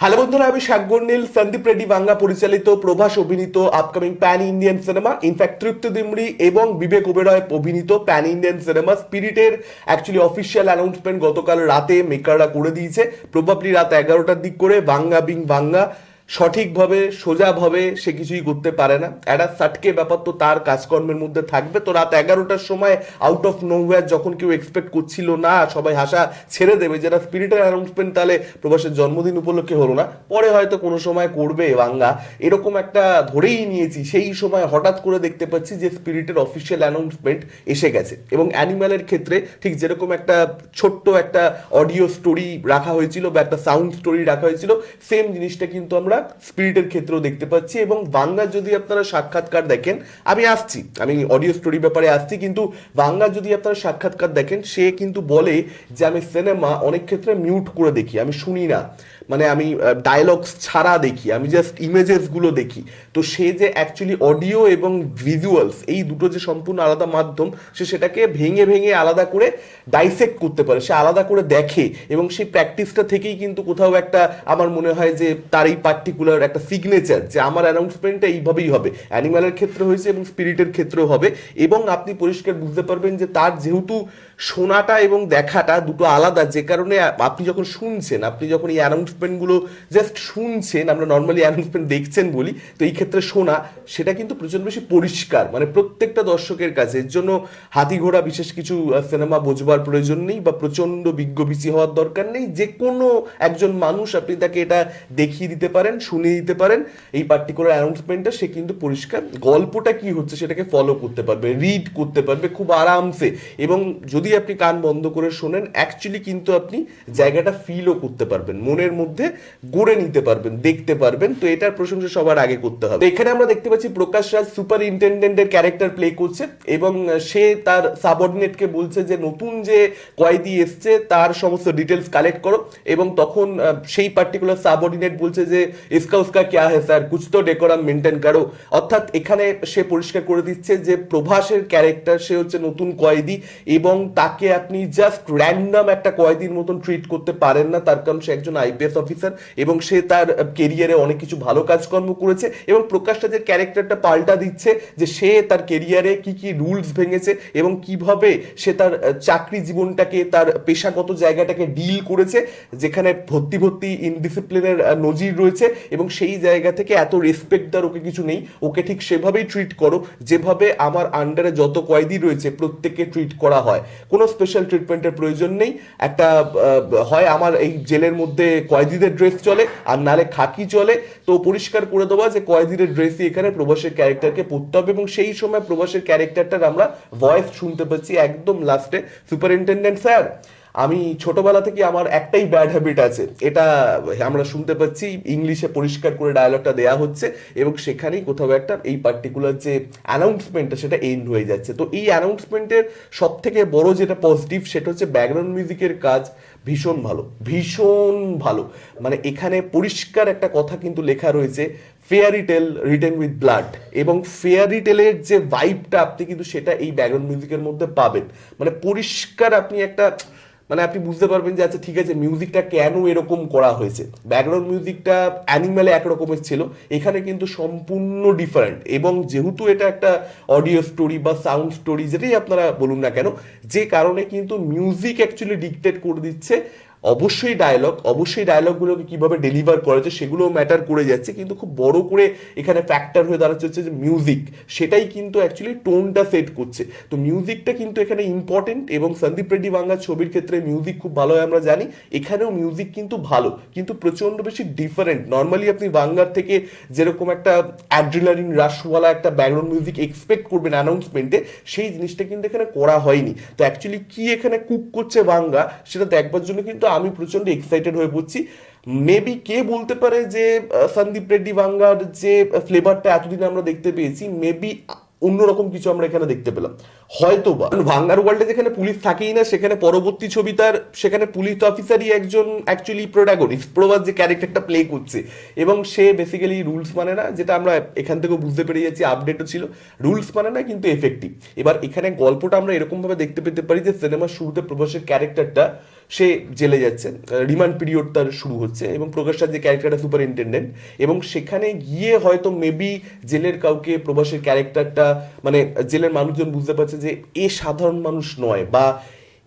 Hello বন্ধুরা, আমি শাকগন্ডিল সন্দীপ রেড্ডি, বাংলা পরিচালিত, প্রভাস অভিনীত upcoming pan Indian cinema in fact Tripti Dimri এবং বিবেক ওবেরয় অভিনীত প্যান ইন্ডিয়ান সিনেমা স্পিরিটের অ্যাকচুয়ালি অফিসিয়াল অ্যানাউন্সমেন্ট গতকাল রাতে মেকাররা করে দিয়েছে। প্রবাবলি রাত এগারোটার দিক করে বাংলা বিং বাংলা সঠিকভাবে, সোজাভাবে সে কিছুই করতে পারে না। একটা সাটকে ব্যাপার তো তার কাজকর্মের মধ্যে থাকবে। তো রাত এগারোটার সময় আউট অফ নোওয়্যার যখন কেউ এক্সপেক্ট করছিল না, সবাই হাসা ছেড়ে দেবে যেটা স্পিরিটের অ্যানাউন্সমেন্ট তাহলে প্রবাসের জন্মদিন উপলক্ষে হলো না। পরে হয়তো কোনো সময় করবে বাংলা। এরকম একটা ধরেই নিয়েছি। সেই সময় হঠাৎ করে দেখতে পাচ্ছি যে স্পিরিটের অফিসিয়াল অ্যানাউন্সমেন্ট এসে গেছে। এবং অ্যানিম্যালের ক্ষেত্রে ঠিক যেরকম একটা ছোট্ট একটা অডিও স্টোরি রাখা হয়েছিল বা একটা সাউন্ড স্টোরি রাখা হয়েছিল সেম জিনিসটা কিন্তু আমরা স্পিরিটের ক্ষেত্রেও দেখতে পাচ্ছি এবং বাংলা যদি আপনারা সাক্ষাৎকার দেখেন, আমি আসছি, আমি অডিও স্টোরি ব্যাপারে আসছি, কিন্তু বাংলা যদি আপনারা সাক্ষাৎকার দেখেন, সে কিন্তু বলে যে আমি সিনেমা অনেক ক্ষেত্রে মিউট করে দেখি, আমি শুনি না। মানে আমি ডায়লগস ছাড়া দেখি, আমি জাস্ট ইমেজেসগুলো দেখি। তো সে যে অ্যাকচুয়ালি অডিও এবং ভিজুয়ালস এই দুটো যে সম্পূর্ণ আলাদা মাধ্যম, সে সেটাকে ভেঙে ভেঙে আলাদা করে ডাইসেক্ট করতে পারে, সে আলাদা করে দেখে। এবং সেই প্র্যাকটিসটা থেকেই কিন্তু কোথাও একটা আমার মনে হয় যে তার এই পার্টিকুলার একটা সিগনেচার যে আমার অ্যানাউন্সমেন্টটা এইভাবেই হবে। অ্যানিম্যালের ক্ষেত্রে হয়েছে এবং স্পিরিটের ক্ষেত্রেও হবে। এবং আপনি পরিষ্কার বুঝতে পারবেন যে তার যেহেতু শোনাটা এবং দেখাটা দুটো আলাদা, যে কারণে আপনি যখন শুনছেন, আপনি যখন এই অ্যানাউন্সমেন্টগুলো জাস্ট শুনছেন, আমরা নর্মালি অ্যানাউন্সমেন্ট দেখছেন বলি, তো এই ক্ষেত্রে শোনা, সেটা কিন্তু প্রচণ্ড বেশি পরিষ্কার। মানে প্রত্যেকটা দর্শকের কাছে, এর জন্য হাতি ঘোড়া বিশেষ কিছু সিনেমা বোঝবার প্রয়োজন নেই বা প্রচণ্ড বিজ্ঞ বিচি হওয়ার দরকার নেই। যে কোনো একজন মানুষ আপনি তাকে এটা দেখিয়ে দিতে পারেন, শুনিয়ে দিতে পারেন। এই পার্টিকুলার অ্যানাউন্সমেন্টটা সে কিন্তু পরিষ্কার। গল্পটা কি হচ্ছে সেটাকে ফলো করতে পারবে রিড করতে পারবে খুব আরামসে। এবং যদি আপনি কান বন্ধ করে শোনেন অ্যাকচুয়ালি কিন্তু আপনি জায়গাটা ফিলও করতে পারবেন। মনের মধ্যে গড়ে নিতে পারবেন, দেখতে পারবেন। তো এটার প্রশংসা সবার আগে করতে হবে। এখানে আমরা দেখতে পাচ্ছি প্রকাশ রাজ সুপার ইন্টেন্ডেন্টের ক্যারেক্টার প্লে করছে এবং সে তার সাবঅর্ডিনেটকে বলছে যে, নতুন যে কয়েদি এসছে, তার সমস্ত ডিটেলস কালেক্ট করো। এবং তখন সেই পার্টিকুলার সাবঅর্ডিনেট বলছে যে, ইসকা উসকা ক্যা হে স্যার? কুছ তো ডেকোরাম মেনটেন করো। অর্থাৎ এখানে সে পরিষ্কার করে দিচ্ছে যে, প্রভাসের ক্যারেক্টার, সে হচ্ছে নতুন কয়েদি এবং তাকে আপনি জাস্ট র্যান্ডম একটা কয়েদির মতন ট্রিট করতে পারেন না। তার কারণ সে একজন আইপিএস অফিসার এবং সে তার কেরিয়ারে অনেক কিছু ভালো কাজকর্ম করেছে এবং প্রকাশটা যে ক্যারেক্টারটা পাল্টা দিচ্ছে যে সে তার কেরিয়ারে কি কি রুলস ভেঙেছে এবং কীভাবে সে তার চাকরি জীবনটাকে তার পেশাগত জায়গাটাকে ডিল করেছে, যেখানে ভর্তি ভর্তি ইনডিসিপ্লিনের নজির রয়েছে এবং সেই জায়গা থেকে এত রেসপেক্ট দেওয়ার ওকে কিছু নেই। ওকে ঠিক সেভাবেই ট্রিট করো, যেভাবে আমার আন্ডারে যত কয়েদি রয়েছে প্রত্যেককে ট্রিট করা হয়। কোনো স্পেশাল ট্রিটমেন্টের প্রয়োজন নেই। একটা হয় আমার এই জেলের মধ্যে কয়েদিদের ড্রেস চলে, আর নালে খাকি চলে। তো পরিষ্কার করে দেওয়া যে কয়েদিদের ড্রেসই এখানে প্রবাসের ক্যারেক্টারকে পড়তে হবে এবং সেই সময় প্রবাসের ক্যারেক্টারটার আমরা ভয়েস শুনতে পাচ্ছি একদম লাস্টে সুপারিনটেন্ডেন্ট স্যার আমি ছোটবেলা থেকে আমার একটাই ব্যাড হ্যাবিট আছে। এটা আমরা শুনতে পাচ্ছি, ইংলিশে পরিষ্কার করে ডায়লগটা দেয়া হচ্ছে এবং সেখানেই কোথাও একটা এই পার্টিকুলার যে অ্যানাউন্সমেন্টটা সেটা এন্ড হয়ে যাচ্ছে। তো এই অ্যানাউন্সমেন্টের সব থেকে বড় যেটা পজিটিভ সেটা হচ্ছে ব্যাকগ্রাউন্ড মিউজিকের কাজ ভীষণ ভালো ভীষণ ভালো। মানে এখানে পরিষ্কার একটা কথা কিন্তু লেখা রয়েছে fairy tale written with blood এবং ফেয়ারি টেলের যে ভাইবটা আপনি কিন্তু সেটা এই ব্যাকগ্রাউন্ড মিউজিকের মধ্যে পাবেন। মানে পরিষ্কার আপনি একটা মানে আপনি বুঝতে পারবেন যে আচ্ছা ঠিক আছে মিউজিকটা কেন এরকম করা হয়েছে? ব্যাকগ্রাউন্ড মিউজিকটা অ্যানিম্যালে একরকমের ছিল, এখানে কিন্তু সম্পূর্ণ ডিফারেন্ট এবং যেহেতু এটা একটা অডিও স্টোরি বা সাউন্ড স্টোরি যেটাই আপনারা বলুন না কেন, যে কারণে কিন্তু মিউজিক অ্যাকচুয়ালি ডিকটেট করে দিচ্ছে অবশ্যই ডায়লগ অবশ্যই ডায়লগগুলোকে কীভাবে ডেলিভার করেছে সেগুলো ম্যাটার করে যাচ্ছে। কিন্তু খুব বড় করে এখানে ফ্যাক্টর হয়ে দাঁড়াচ্ছে হচ্ছে যে মিউজিক সেটাই কিন্তু অ্যাকচুয়ালি টোনটা সেট করছে। তো মিউজিকটা কিন্তু এখানে ইম্পর্টেন্ট এবং সন্দীপ রেড্ডি বাংলা ছবির ক্ষেত্রে মিউজিক খুব ভালো হয় আমরা জানি। এখানেও মিউজিক কিন্তু ভালো, কিন্তু প্রচণ্ড বেশি ডিফারেন্ট নর্মালি আপনি বাংলার থেকে যেরকম একটা অ্যাড্রিনালিন রাশওয়ালা একটা ব্যাকগ্রাউন্ড মিউজিক এক্সপেক্ট করবেন অ্যানাউন্সমেন্টে সেই জিনিসটা কিন্তু এখানে করা হয়নি। তো অ্যাকচুয়ালি কি এখানে কুক করছে বাংলা সেটা দেখবার জন্য কিন্তু আমি প্রচণ্ড এক্সাইটেড হয়ে পড়ছি। মেবি কে বলতে পারে যে সন্দীপ রেড্ডি বাংলার যে ফ্লেভারটা এতদিন আমরা দেখতে পেয়েছি মেবি অন্যরকম কিছু আমরা এখানে দেখতে পেলাম। হয়তো বা ভাঙ্গার ওয়ার্ল্ডে যেখানে পুলিশ থাকেই না, সেখানে পরবর্তী ছবি তার, সেখানে পুলিশ অফিসারই একজন অ্যাকচুয়ালি প্রোটাগনিস্ট প্রভাস যে ক্যারেক্টারটা প্লে করছে। এবং সে বেসিক্যালি রুলস মানে না, যেটা আমরা এখান থেকেও বুঝতে পেরে যাচ্ছি আপডেটও ছিল রুলস মানে না কিন্তু এফেক্টিভ এবার এখানে গল্পটা আমরা এরকমভাবে দেখতে পেতে পারি যে সিনেমার শুরুতে প্রভাসের ক্যারেক্টারটা সে জেলে যাচ্ছে। রিমান্ড পিরিয়ড তার শুরু হচ্ছে এবং প্রকাশ যে ক্যারেক্টারটা সুপারিনটেন্ডেন্ট এবং সেখানে গিয়ে হয়তো মেবি জেলের কাউকে প্রভাসের ক্যারেক্টারটা মানে জেলের মানুষজন বুঝতে পারছে যে এ সাধারণ মানুষ নয় বা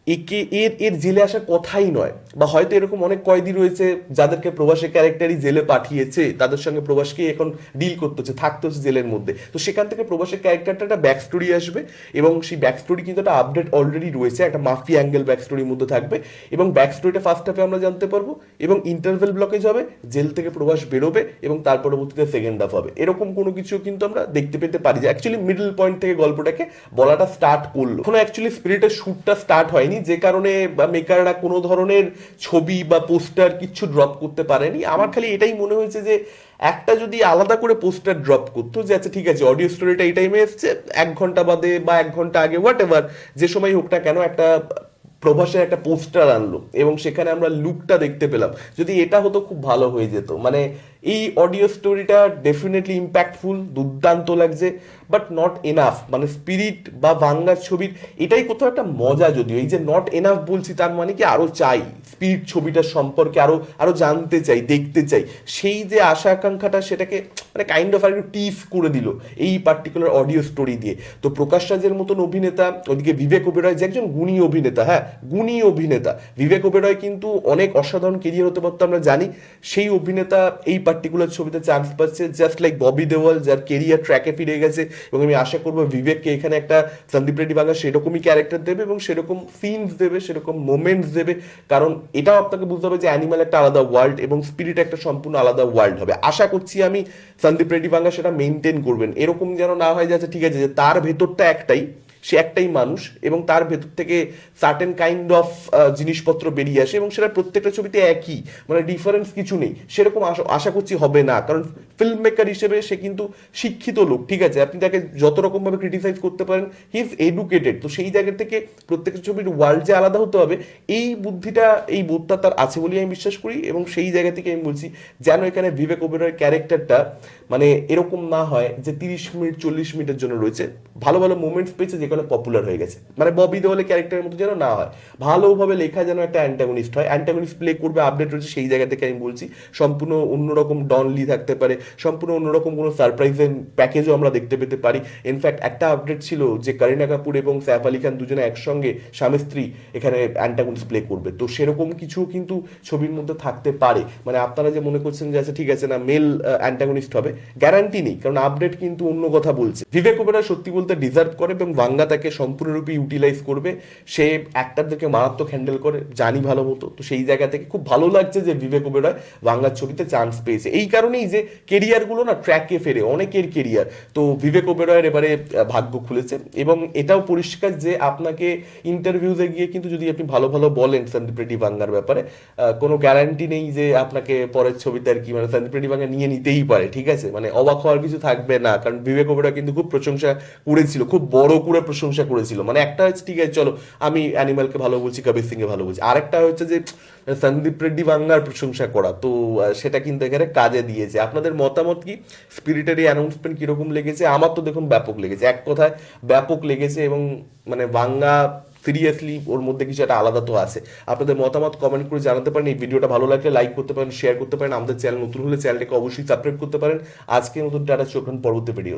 একে এর এর জেলে আসার কথাই নয়। বা হয়তো এরকম অনেক কয়েদি রয়েছে যাদেরকে প্রবাসের ক্যারেক্টারই জেলে পাঠিয়েছে, তাদের সঙ্গে প্রবাসকে এখন ডিল করতে হচ্ছে, থাকতে হচ্ছে জেলের মধ্যে। তো সেখান থেকে প্রবাসের ক্যারেক্টারটা একটা ব্যাক স্টোরি আসবে এবং সেই ব্যাক স্টোরি কিন্তু একটা আপডেট অলরেডি রয়েছে, একটা মাফি অ্যাঙ্গেল ব্যাক স্টোরির মধ্যে থাকবে এবং ব্যাক স্টোরিটা ফার্স্ট হাফে আমরা জানতে পারব এবং ইন্টারভেল ব্লকেজ হবে, জেল থেকে প্রবাস বেরোবে এবং তার পরবর্তীতে সেকেন্ড হাফ হবে। এরকম কোনো কিছু কিন্তু আমরা দেখতে পেতে পারি যে অ্যাকচুয়ালি মিডল পয়েন্ট থেকে গল্পটাকে বলাটা স্টার্ট করল। কোনো অ্যাকচুয়ালি স্পিরিটের শ্যুটটা স্টার্ট হয়নি। যে কারণে মেকাররা কোনো ধরনের ছবি বা পোস্টার কিছু ড্রপ করতে পারেনি। আমার খালি এটাই মনে হয়েছে যে, একটা যদি আলাদা করে পোস্টার ড্রপ করতো যে আচ্ছা ঠিক আছে অডিও স্টোরিটা এই টাইমে এসছে, এক ঘণ্টা বাদে বা এক ঘণ্টা আগে হোয়াট এভার যে সময় হোক না কেন একটা প্রভাসের একটা পোস্টার আনলো এবং সেখানে আমরা লুকটা দেখতে পেলাম। যদি এটা হতো, খুব ভালো হয়ে যেত। মানে এই অডিও স্টোরিটা ডেফিনেটলি ইম্প্যাক্টফুল দুর্দান্ত লাগছে বাট নট এনাফ মানে স্পিরিট বা বাংলার ছবির, এটাই কোথাও একটা মজা যদিও। এই যে নট এনাফ বলছি, তার মানে কি আরও চাই স্পিরিট ছবিটার সম্পর্কে আরও আরও জানতে চাই, দেখতে চাই। সেই যে আশা আকাঙ্ক্ষাটা, সেটাকে মানে কাইন্ড অফ আর একটু টিস করে দিল এই পার্টিকুলার অডিও স্টোরি দিয়ে। তো প্রকাশ রাজের মতন অভিনেতা, ওদিকে বিবেক ওবেরয় যে একজন গুণী অভিনেতা হ্যাঁ গুণী অভিনেতা। বিবেক ওবেরয় কিন্তু অনেক অসাধারণ কেরিয়ার হতে পারতো আমরা জানি। সেই অভিনেতা এই পার্টিকুলার ছবিতে চান্স পাচ্ছে জাস্ট লাইক ববি দেওয়াল যার কেরিয়ার ট্র্যাকে ফিরে গেছে, এবং আমি আশা করব বিবেককে এখানে একটা সন্দীপ রেড্ডি বাংলা সেরকমই ক্যারেক্টার দেবে এবং সেরকম সিনস দেবে, সেরকম মোমেন্টস দেবে, কারণ এটাও আপনাকে বুঝতে হবে যে অ্যানিমাল একটা আলাদা ওয়ার্ল্ড এবং স্পিরিট একটা সম্পূর্ণ আলাদা ওয়ার্ল্ড হবে। আশা করছি আমি সন্দীপ রেড্ডি বাংলা সেটা মেনটেন করবেন। এরকম যেন না হয় যাচ্ছে, ঠিক আছে, যে তার ভেতরটা একটাই সে একটাই মানুষ এবং তার ভেতর থেকে সার্টেন কাইন্ড অফ জিনিসপত্র বেরিয়ে আসে এবং সেটা প্রত্যেকটা ছবিতে একই। মানে ডিফারেন্স কিছু নেই। সেরকম আশা করছি হবে না। কারণ ফিল্ম মেকার হিসেবে সে কিন্তু শিক্ষিত লোক, ঠিক আছে? আপনি তাকে যত রকমভাবে ক্রিটিসাইজ করতে পারেন হি ইজ এডুকেটেড তো সেই জায়গা থেকে প্রত্যেকটা ছবির ওয়ার্ল্ড যে আলাদা হতে হবে, এই বুদ্ধিটা, এই বোধটা তার আছে বলেই আমি বিশ্বাস করি এবং সেই জায়গা থেকে আমি বলছি যেন এখানে বিবেক ওবেরয়ের ক্যারেক্টারটা মানে এরকম না হয় যে তিরিশ মিনিট, চল্লিশ মিনিটের জন্য রয়েছে। ভালো ভালো মোমেন্টস পেয়েছে যেখানে পপুলার হয়ে গেছে। মানে ববি দেওয়ালে ক্যারেক্টারের মতো যেন না হয়। ভালোভাবে লেখা যেন একটা অ্যান্টাগনিস্ট হয়। অ্যান্টাগনিস্ট প্লে করবে আপডেট রয়েছে, সেই জায়গা থেকে আমি বলছি। সম্পূর্ণ অন্যরকম ডনলি থাকতে পারে। সম্পূর্ণ অন্যরকম কোনো সারপ্রাইজ প্যাকেজও আমরা দেখতে পেতে পারি। ইনফ্যাক্ট একটা আপডেট ছিল যে করিনা কাপুর এবং স্যাফ আলী খান দুজনে একসঙ্গে স্বামী স্ত্রী এখানে অ্যান্টাগনিস্ট প্লে করবে। তো সেরকম কিছু কিন্তু ছবির মধ্যে থাকতে পারে। মানে আপনারা যে মনে করছেন যে আচ্ছা ঠিক আছে, না মেল অ্যান্টাগনিস্ট হবে। গ্যারান্টি নেই। কারণ আপডেট কিন্তু অন্য কথা বলছে। বিবেক ওবেরয় সত্যি বলতে ডিজার্ভ করে এবং বাংলা তাকে সম্পূর্ণরূপে ইউটিলাইজ করবে, সে অ্যাক্টারদেরকে মারাত্মক হ্যান্ডেল করে, জানি ভালো মতো। তো সেই জায়গা থেকে খুব ভালো লাগছে যে বিবেক ওবেরয় বাংলার ছবিতে চান্স পেয়েছে। এই কারণেই যে কেরিয়ারগুলো না ট্র্যাকে ফেরে, অনেকের কেরিয়ার তো বিবেক ওবেরয়ের এবারে ভাগ্য খুলেছে। এবং এটাও পরিষ্কার যে আপনাকে ইন্টারভিউতে গিয়ে কিন্তু যদি আপনি ভালো ভালো বলেন সন্দীপ রেড্ডি বাংলার ব্যাপারে কোনো গ্যারান্টি নেই যে আপনাকে পরের ছবিতে আর কি মানে সন্দীপ রেড্ডি বাংলা নিয়ে নিতেই পারে, ঠিক আছে? মানে অবাক হওয়ার কিছু থাকবে না। কারণ বিবেক ওবেরয় কিন্তু খুব প্রশংসা করেছিল, খুব বড় করে প্রশংসা করেছিল। মানে একটা হচ্ছে, ঠিক আছে, চলো, আমি অ্যানিমালকে ভালো বলছি কবির সিংকে ভালো বলছি। আরেকটা হচ্ছে যে, সন্দীপ রেড্ডি বাংলার প্রশংসা করা। তো সেটা কিন্তু এখানে কাজে দিয়েছে। আপনাদের মতামত কি? স্পিরিটারি অ্যানাউন্সমেন্ট কীরকম লেগেছে? আমার তো দেখুন ব্যাপক লেগেছে। এক কথায়, ব্যাপক লেগেছে এবং মানে বাংলা সিরিয়াসলি ওর মধ্যে কিছু একটা আলাদা তো আছে। আপনাদের মতামত কমেন্ট করে জানাতে পারেন। এই ভিডিওটা ভালো লাগলে লাইক করতে পারেন শেয়ার করতে পারেন। আমাদের চ্যানেল নতুন হলে চ্যানেলটাকে অবশ্যই সাবস্ক্রাইব করতে পারেন। আজকে নতুন টাটা চোখান পরবর্তী ভিডিও